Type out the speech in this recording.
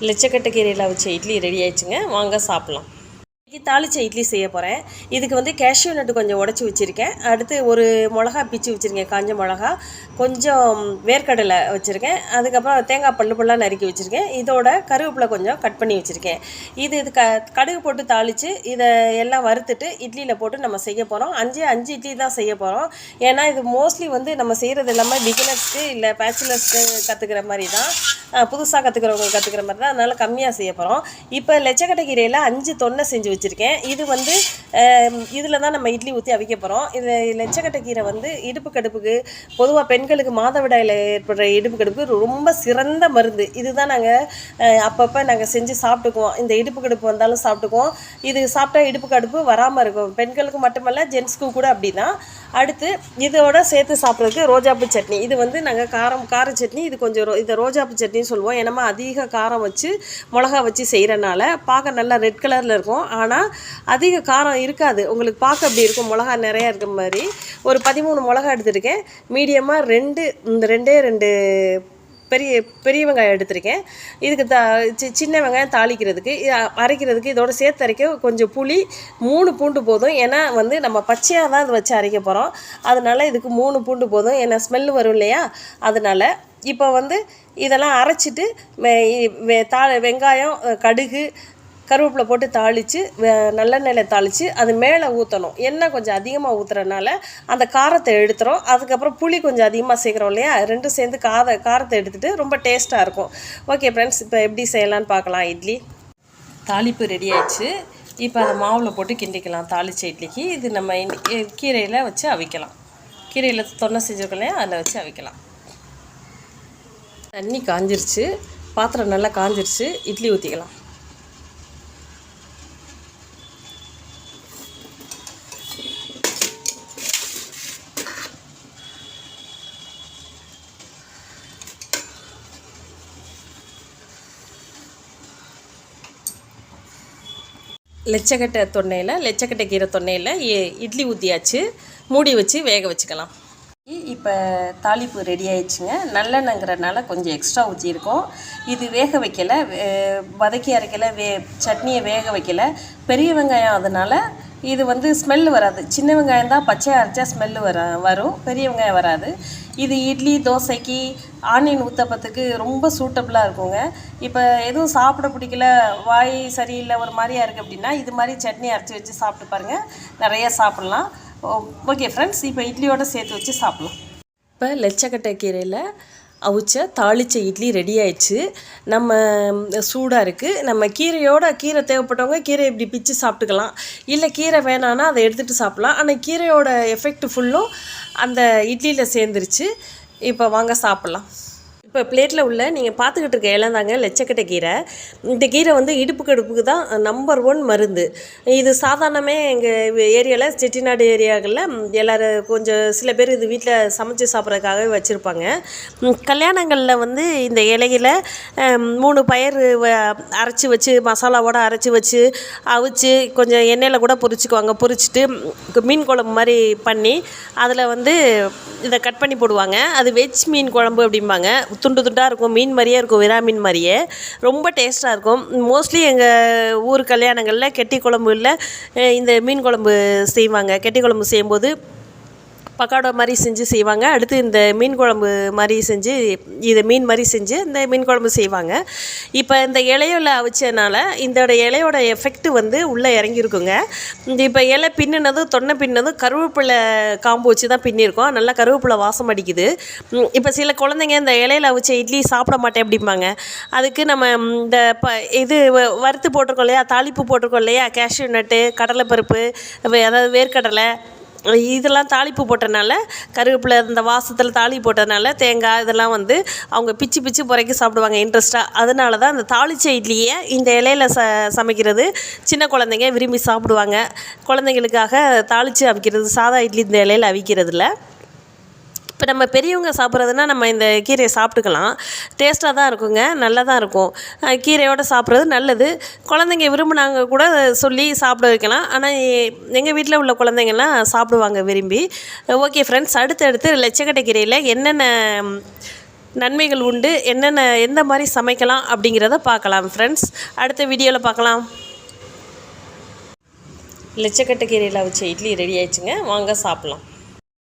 லட்சக்கட்டை கீரையில் வச்ச இட்லி ரெடி ஆயிடுச்சுங்க. வாங்க சாப்பிட்லாம். இன்றைக்கி தாளிச்ச இட்லி செய்ய போகிறேன் இதுக்கு வந்து கேஷ்யூ நட்டு கொஞ்சம் உடச்சி வச்சுருக்கேன். அடுத்து ஒரு மிளகா பிச்சு வச்சுருக்கேன் காஞ்ச மிளகா. கொஞ்சம் வேர்க்கடலை வச்சுருக்கேன். அதுக்கப்புறம் தேங்காய் பல்லு பல்லாக நறுக்கி வச்சுருக்கேன். இதோட கருவேப்பிலை கொஞ்சம் கட் பண்ணி வச்சுருக்கேன். இது இது க கடுகு போட்டு தாளித்து இதை எல்லாம் வறுத்துட்டு இட்லியில் போட்டு நம்ம செய்ய போகிறோம் அஞ்சு அஞ்சு இட்லி தான் செய்ய போகிறோம் ஏன்னா இது மோஸ்ட்லி வந்து நம்ம செய்கிறது எல்லாமே பிகினர்ஸ்க்கு இல்லை பேச்சுலர்ஸ்க்கு கற்றுக்கிற மாதிரி தான். புதுசாக கற்றுக்கிறவங்க கற்றுக்கிற மாதிரி தான். அதனால் கம்மியாக செய்ய போகிறோம் இப்போ லட்சக்கட்டை கீரையில் அஞ்சு தொன்னை செஞ்சு வச்சுருக்கேன். இது வந்து இதில் தான் நம்ம இட்லி ஊற்றி அவிக்க போகிறோம் இது லட்சக்கட்டை கீரை வந்து இடுப்பு கடுப்புக்கு பொதுவாக பெண்களுக்கு மாதவிடாயில் ஏற்படுற இடுப்பு கடுப்புக்கு ரொம்ப சிறந்த மருந்து. இதுதான் நாங்கள் அப்பப்போ நாங்கள் செஞ்சு சாப்பிட்டுக்குவோம். இந்த இடுப்பு கடுப்பு வந்தாலும் சாப்பிட்டுக்குவோம். இது சாப்பிட்டா இடுப்பு கடுப்பு வராமல் இருக்கும். பெண்களுக்கு மட்டுமல்ல ஜென்ஸ்க்கு கூட அப்படி தான் அடுத்து இதோட சேர்த்து சாப்பிட்றதுக்கு ரோஜாப்பூ சட்னி. இது வந்து நாங்கள் காரம் கார சட்னி. இது கொஞ்சம் ரோ இதை ரோஜாப்பூ சட்னின்னு சொல்லுவோம். ஏன்னா அதிக காரம் வச்சு மிளகா வச்சு செய்கிறனால பார்க்க நல்லா ரெட் கலரில் இருக்கும். ஆனால் அதிக காரம் இருக்காது. உங்களுக்கு பார்க்க அப்படி இருக்கும்? மிளகா நிறையா இருக்க மாதிரி. ஒரு பதிமூணு மிளகா எடுத்திருக்கேன். மீடியமாக ரெண்டு இந்த ரெண்டே ரெண்டு பெரிய பெரிய வெங்காயம் எடுத்திருக்கேன். இதுக்கு த சி சின்ன வெங்காயம் தாளிக்கிறதுக்கு அரைக்கிறதுக்கு இதோட சேர்த்து அரைக்க கொஞ்சம் புளி மூணு பூண்டு போதும். ஏன்னா வந்து நம்ம பச்சையாக தான் இதை வச்சு அரைக்க போகிறோம் அதனால இதுக்கு மூணு பூண்டு போதும். ஏன்னா ஸ்மெல் வரும் இல்லையா? அதனால் இப்போ வந்து இதெல்லாம் அரைச்சிட்டு இ- தா வெங்காயம் கடுகு கருவேப்பிலை போட்டு தாளித்து நல்லெண்ணெயில் தாளித்து அது மேலே ஊற்றணும் எண்ணெய் கொஞ்சம் அதிகமாக ஊற்றுறனால அந்த காரத்தை எடுத்துரும். அதுக்கப்புறம் புளி கொஞ்சம் அதிகமாக சேர்க்குறோம் இல்லையா? ரெண்டும் சேர்ந்து கார காரத்தை எடுத்துகிட்டு ரொம்ப டேஸ்ட்டாக இருக்கும். ஓகே ஃப்ரெண்ட்ஸ் இப்போ எப்படி செய்யலான்னு பார்க்கலாம் இட்லி. தாளிப்பு ரெடி ஆயிடுச்சு. இப்போ அதை மாவில் போட்டு கிண்டிக்கலாம். தாளிச்ச இட்லிக்கு. இது நம்ம கீரையில் வச்சு அவிக்கலாம். கீரையில் தொன்னை செஞ்சுருக்கோம் இல்லையா? அதில் வச்சு அவிக்கலாம். தண்ணி காஞ்சிருச்சு. பாத்திரம் நல்லா காஞ்சிருச்சு. இட்லி ஊற்றிக்கலாம் லெச்சக்கட்டை தொன்னையில் லெச்சக்கட்டை கீரை தொன்னையில் இட்லி ஊற்றியாச்சு மூடி வச்சு வேக வச்சுக்கலாம். இப்போ தாளிப்பு ரெடி ஆயிடுச்சுங்க. நல்லெண்ணங்கிறனால கொஞ்சம் எக்ஸ்ட்ரா ஊற்றியிருக்கோம் இது வேக வைக்கல. வதக்கி அரைக்கல. வே சட்னியை வேக வைக்கல. பெரிய வெங்காயம் அதனால் இது வந்து ஸ்மெல் வராது. சின்ன வெங்காயம் தான் பச்சையாக அரைச்சா ஸ்மெல்லு வர வரும். பெரிய வெங்காயம் வராது. இது இட்லி தோசைக்கு ஆனியன் ஊத்தப்பத்துக்கு ரொம்ப சூட்டபுளாக இருக்குங்க. இப்போ எதுவும் சாப்பிட பிடிக்கல வாய் சரியில்லை ஒரு மாதிரியா இருக்குது அப்படின்னா இது மாதிரி சட்னி அரைச்சி வச்சு சாப்பிட்டு பாருங்கள் நிறைய சாப்பிட்லாம். ஓகே ஃப்ரெண்ட்ஸ் இப்போ இட்லியோடு சேர்த்து வச்சு சாப்பிட்லாம். இப்போ லெச்சக்கட்டை கீரையில் அவிச்ச தாளிச்ச இட்லி ரெடி ஆயிடுச்சு. நம்ம சூடாக இருக்குது நம்ம கீரையோட கீரை தேவைப்பட்டவங்க கீரை இப்படி பிச்சு சாப்பிட்டுக்கலாம். இல்லை கீரை வேணான்னா அதை எடுத்துகிட்டு சாப்பிட்லாம். ஆனால் கீரையோட எஃபெக்ட் ஃபுல்லும் அந்த இட்லியில் சேர்ந்துருச்சு. இப்போ வாங்க சாப்பிட்லாம். இப்போ பிளேட்டில் உள்ள நீங்கள் பார்த்துக்கிட்டு இருக்க இலம் தாங்க லெச்சக்கட்டை கீரை. இந்த கீரை வந்து இடுப்பு கடுப்புக்கு தான் நம்பர் ஒன் மருந்து. இது சாதாரணமே எங்கள் ஏரியாவில் செட்டிநாடு ஏரியாக்களில் எல்லோரும் கொஞ்சம் சில பேர் இது வீட்டில் சமைச்சு சாப்பிட்றதுக்காகவே வச்சுருப்பாங்க. கல்யாணங்களில் வந்து இந்த இலையில மூணு பயிர் அரைச்சி வச்சு மசாலாவோட அரைச்சி வச்சு அவிச்சு கொஞ்சம் எண்ணெயில் கூட பொரிச்சுக்குவாங்க. பொரிச்சிட்டு மீன் குழம்பு மாதிரி பண்ணி அதில் வந்து இதை கட் பண்ணி போடுவாங்க. அது வெஜ் மீன் குழம்பு அப்படிம்பாங்க. துண்டு துண்டாக இருக்கும் மீன் மாதிரியே இருக்கும் விரா மீன் மாதிரியே. ரொம்ப டேஸ்ட்டாக இருக்கும். மோஸ்ட்லி எங்கள் ஊர் கல்யாணங்களில் கெட்டி குழம்பு இல்லை இந்த மீன் குழம்பு செய்வாங்க. கெட்டி குழம்பு செய்யும்போது பக்காடோ மாதிரி செஞ்சு செய்வாங்க. அடுத்து இந்த மீன் குழம்பு மாதிரி செஞ்சு இது மீன் மாதிரி செஞ்சு இந்த மீன் குழம்பு செய்வாங்க. இப்போ இந்த இலையில அவிச்சதுனால இந்த இலையோட எஃபெக்ட் வந்து உள்ளே இறங்கியிருக்குங்க. இந்த இப்போ இலை பின்னினதும் தொன்னை பின்னதும் கருவேப்பிலை காம்பு வச்சு தான் பின்னிருக்கோம் நல்லா கருவேப்பிலை வாசம் அடிக்குது. இப்போ சில குழந்தைங்க இந்த இலையில அவிச்ச இட்லி சாப்பிட மாட்டேன் அப்படிம்பாங்க. அதுக்கு நம்ம இந்த ப இது வ- வறுத்து போட்டிருக்கோம் இல்லையா தாளிப்பு போட்டிருக்கோம் இல்லையா கேஷ்யூ நட்டு கடலைப்பருப்பு அதாவது வேர்க்கடலை இதெல்லாம் தாளிப்பு போட்டனால கருவேப்பிலை இந்த வாசத்தில் தாளி போட்டதுனால தேங்காய் இதெல்லாம் வந்து அவங்க பிச்சு பிச்சு புறைக்கி சாப்பிடுவாங்க இன்ட்ரெஸ்ட்டாக அதனால தான் அந்த தாளிச்ச இட்லியை இந்த இலையில ச சமைக்கிறது சின்ன குழந்தைங்க விரும்பி சாப்பிடுவாங்க. குழந்தைங்களுக்காக தாளித்து அவிக்கிறது சாதா இட்லி இந்த இலையில அவிக்கிறதுல இப்போ நம்ம பெரியவங்க சாப்பிட்றதுனா நம்ம இந்த கீரையை சாப்பிட்டுக்கலாம். டேஸ்ட்டாக தான் இருக்குங்க நல்லா தான் இருக்கும் கீரையோடு சாப்பிட்றது நல்லது. குழந்தைங்க விரும்பினாங்க கூட சொல்லி சாப்பிட வைக்கலாம். ஆனால் எங்கள் வீட்டில் உள்ள குழந்தைங்கள்லாம் சாப்பிடுவாங்க விரும்பி. ஓகே ஃப்ரெண்ட்ஸ் அடுத்து அடுத்து லட்சக்கட்டை கீரையில் என்னென்ன நன்மைகள் உண்டு என்னென்ன எந்த மாதிரி சமைக்கலாம் அப்படிங்கிறத பார்க்கலாம் ஃப்ரெண்ட்ஸ் அடுத்த வீடியோவில் பார்க்கலாம். லட்சக்கட்டை கீரையில் வச்ச இட்லி ரெடி ஆயிடுச்சுங்க. வாங்க சாப்பிட்லாம்.